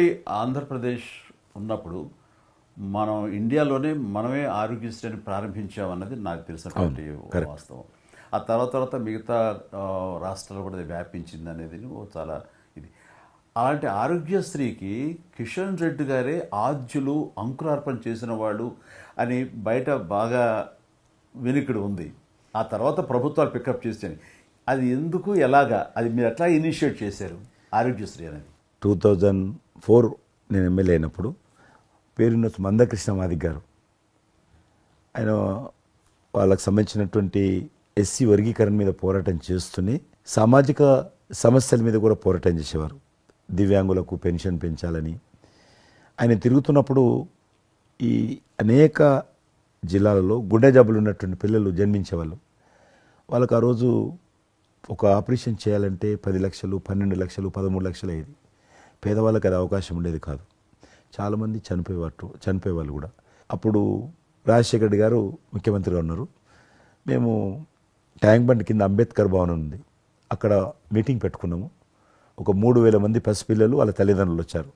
ఉమ్మడి ఆంధ్రప్రదేశ్ ఉన్నప్పుడు మనం ఇండియాలోనే మనమే ఆరోగ్యశ్రీని ప్రారంభించామన్నది నాకు తెలిసినటువంటి వాస్తవం. ఆ తర్వాత తర్వాత మిగతా రాష్ట్రాలు కూడా వ్యాపించింది అనేది చాలా ఇది. అలాంటి ఆరోగ్యశ్రీకి కిషన్ రెడ్డి గారే ఆద్యులు అంకురార్పణ చేసిన వాళ్ళు అని బయట బాగా వినికిడి ఉంది. ఆ తర్వాత ప్రభుత్వాలు పికప్ చేసాయి అది ఎందుకు ఎలాగా? అది మీరు ఎట్లా ఇనిషియేట్ చేశారు ఆరోగ్యశ్రీ అనేది? టూ థౌజండ్ ఫోర్ నేను ఎమ్మెల్యే అయినప్పుడు పేరున్న మందకృష్ణ మాదిక్ గారు. ఆయన వాళ్ళకు సంబంధించినటువంటి ఎస్సీ వర్గీకరణ మీద పోరాటం చేస్తూనే సామాజిక సమస్యల మీద కూడా పోరాటం చేసేవారు. దివ్యాంగులకు పెన్షన్ పెంచాలని. ఆయన తిరుగుతున్నప్పుడు ఈ అనేక జిల్లాలలో గుండె జబ్బులు ఉన్నటువంటి పిల్లలు జన్మించేవాళ్ళు. వాళ్ళకు ఆ రోజు ఒక ఆపరేషన్ చేయాలంటే పది లక్షలు పన్నెండు లక్షలు పదమూడు లక్షలు అయ్యేది. పేదవాళ్ళకి అది అవకాశం ఉండేది కాదు. చాలామంది చనిపోయేవారు చనిపోయేవాళ్ళు కూడా. అప్పుడు రాజశేఖర్ రెడ్డి గారు ముఖ్యమంత్రిగా ఉన్నారు. మేము ట్యాంక్ బండ్ కింద అంబేద్కర్ భవన్ ఉంది. అక్కడ మీటింగ్ పెట్టుకున్నాము. ఒక మూడు వేల మంది పసిపిల్లలు వాళ్ళ తల్లిదండ్రులు వచ్చారు.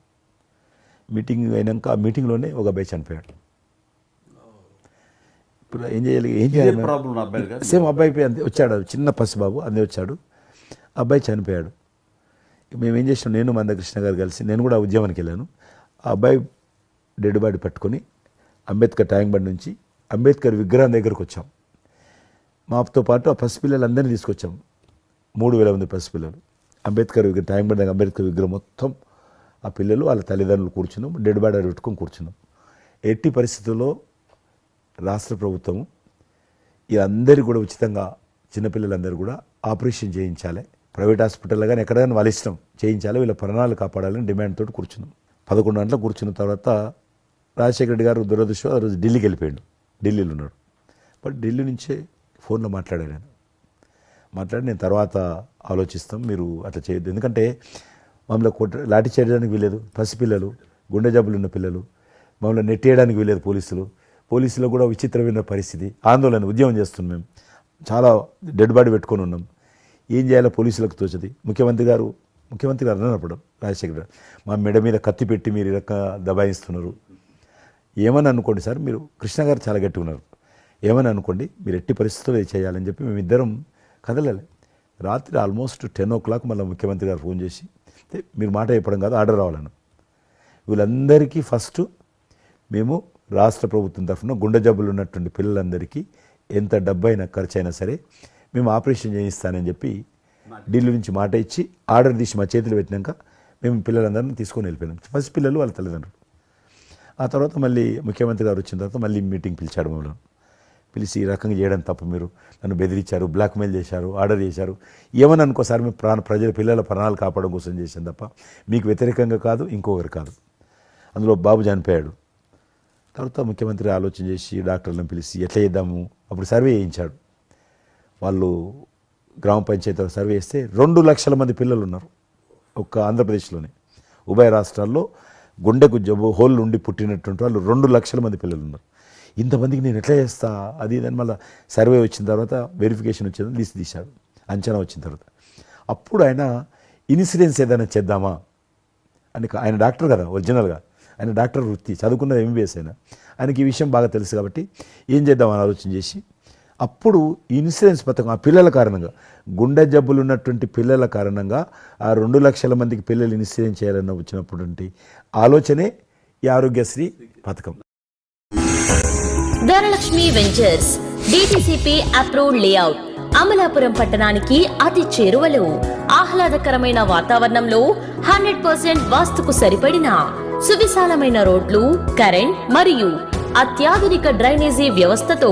మీటింగ్ అయినాక ఆ మీటింగ్లోనే ఒక అబ్బాయి చనిపోయాడు. ఇప్పుడు ఏం చేయాలి? ఏం చేయాలి? సేమ్ అబ్బాయి అంతే వచ్చాడు. చిన్న పసిబాబు అందే వచ్చాడు. అబ్బాయి చనిపోయాడు. మేము ఏం చేసినాం నేను మందకృష్ణ గారు కలిసి నేను కూడా ఉద్యమానికి వెళ్ళాను. ఆ అబ్బాయి డెడ్ బాడీ పట్టుకొని అంబేద్కర్ ట్యాంక్ బండ్ నుంచి అంబేద్కర్ విగ్రహం దగ్గరకు వచ్చాం. మాతో పాటు ఆ పసిపిల్లలందరినీ తీసుకొచ్చాం. మూడు వేల మంది పసిపిల్లలు అంబేద్కర్ విగ్రహం ట్యాంక్ బండ్ అంబేద్కర్ విగ్రహం మొత్తం ఆ పిల్లలు వాళ్ళ తల్లిదండ్రులు కూర్చున్నాం డెడ్ బాడీ ఆడ పెట్టుకొని కూర్చున్నాం. ఎట్టి పరిస్థితుల్లో రాష్ట్ర ప్రభుత్వము వీళ్ళందరికీ కూడా ఉచితంగా చిన్నపిల్లలందరూ కూడా ఆపరేషన్ చేయించాలి. ప్రైవేట్ హాస్పిటల్లో కానీ ఎక్కడైనా వాళ్ళ ఇష్టం చేయించాలి వీళ్ళ ప్రాణాలు కాపాడాలని డిమాండ్ తోటి కూర్చున్నాం. పదకొండు గంటలకు కూర్చున్న తర్వాత రాజశేఖర రెడ్డి గారు దురదృష్టం ఆ రోజు ఢిల్లీకి వెళ్ళిపోయాడు. ఢిల్లీలో ఉన్నాడు. బట్ ఢిల్లీ నుంచే ఫోన్లో మాట్లాడాను నేను మాట్లాడి నేను తర్వాత ఆలోచిస్తాం మీరు అట్లా చేయొద్దు. ఎందుకంటే మమ్మల్ని కొట్ట లాఠీ చేయడానికి వీలేదు పసిపిల్లలు గుండె జబ్బులు ఉన్న పిల్లలు మమ్మల్ని నెట్టేయడానికి వీలేదు పోలీసులు. పోలీసులు కూడా విచిత్రమైన పరిస్థితి. ఆందోళన ఉద్యమం చేస్తున్నాం మేము. చాలా డెడ్ బాడీ పెట్టుకొని ఉన్నాం. ఏం చేయాలో పోలీసులకు తోచది. ముఖ్యమంత్రి గారు ముఖ్యమంత్రి గారు అన్నప్పుడు రాజశేఖర్ గారు మా మెడ మీద కత్తి పెట్టి మీరు ఇరక దబాయిస్తున్నారు. ఏమని అనుకోండి సార్ మీరు కృష్ణ గారు చాలా గట్టి ఉన్నారు. ఏమని అనుకోండి మీరు ఎట్టి పరిస్థితుల్లో చేయాలని చెప్పి మేమిద్దరం కదలాలి. రాత్రి ఆల్మోస్ట్ టెన్ ఓ క్లాక్ మళ్ళీ ముఖ్యమంత్రి గారు ఫోన్ చేసి మీరు మాట చెప్పడం కాదు ఆర్డర్ రావాలను వీళ్ళందరికీ ఫస్ట్ మేము రాష్ట్ర ప్రభుత్వం తరఫున గుండె జబ్బులు ఉన్నటువంటి పిల్లలందరికీ ఎంత డబ్బు అయినా ఖర్చు అయినా సరే మేము ఆపరేషన్ చేయిస్తానని చెప్పి ఢిల్లీ నుంచి మాట ఇచ్చి ఆర్డర్ తీసి మా చేతులు పెట్టినాక మేము పిల్లలందరినీ తీసుకొని వెళ్ళిపోయినాం. ఫస్ట్ పిల్లలు వాళ్ళ తల్లిదండ్రులు. ఆ తర్వాత మళ్ళీ ముఖ్యమంత్రి గారు వచ్చిన తర్వాత మళ్ళీ మీటింగ్ పిలిచాడు మమ్మల్ని. పిలిచి ఈ రకంగా చేయడం తప్ప మీరు నన్ను బెదిరించారు బ్లాక్మెయిల్ చేశారు ఆర్డర్ చేశారు. ఏమని అనుకోసారి మేము ప్రాణ ప్రజల పిల్లల ప్రాణాలు కాపాడడం కోసం చేశాం తప్ప మీకు వ్యతిరేకంగా కాదు ఇంకొకరు కాదు. అందులో బాబు చనిపోయాడు. తర్వాత ముఖ్యమంత్రి ఆలోచన చేసి డాక్టర్లను పిలిచి ఎట్లా చేద్దాము? అప్పుడు సర్వే చేయించాడు. వాళ్ళు గ్రామ పంచాయతీలో సర్వే చేస్తే రెండు లక్షల మంది పిల్లలు ఉన్నారు ఒక్క ఆంధ్రప్రదేశ్లోనే. ఉభయ రాష్ట్రాల్లో గుండెకు జబ్బు హోల్ ఉండి పుట్టినటువంటి వాళ్ళు రెండు లక్షల మంది పిల్లలు ఉన్నారు ఇంతమందికి నేను ఎట్లా చేస్తా? అది ఇది అని మళ్ళీ సర్వే వచ్చిన తర్వాత వెరిఫికేషన్ వచ్చిన లిస్ట్ తీశాడు అంచనా వచ్చిన తర్వాత. అప్పుడు ఆయన ఇన్సూరెన్స్ ఏదైనా చేద్దామా? అని ఆయన డాక్టర్ కదా ఒరిజినల్గా. ఆయన డాక్టర్ వృత్తి చదువుకున్నది ఎంబీబీఎస్ అయినా. ఆయనకి ఈ విషయం బాగా తెలుసు కాబట్టి ఏం చేద్దామని ఆలోచన చేసి అప్పుడు ఇన్సూరెన్స్ పథకం ఆ పిల్లల కారణంగా గుండె జబ్బులు ఉన్నటువంటి పిల్లల కారణంగా ఆ రెండు లక్షల మందికి పిల్లలు ఇన్సూరెన్స్ చేయాలన్న వచ్చినటువంటి ఆలోచనే ఈ ఆరోగ్యశ్రీ పథకం. Dhanalakshmi ventures DTCP approved layout Amalapuram పట్టణానికి అతి చేరువలో. ఆహ్లాదకరమైన వాతావరణంలో హండ్రెడ్ పర్సెంట్ వాస్తుకు సరిపడిన సువిశాలమైన రోడ్లు కరెంట్ మరియు అత్యాధునిక డ్రైనేజీ వ్యవస్థతో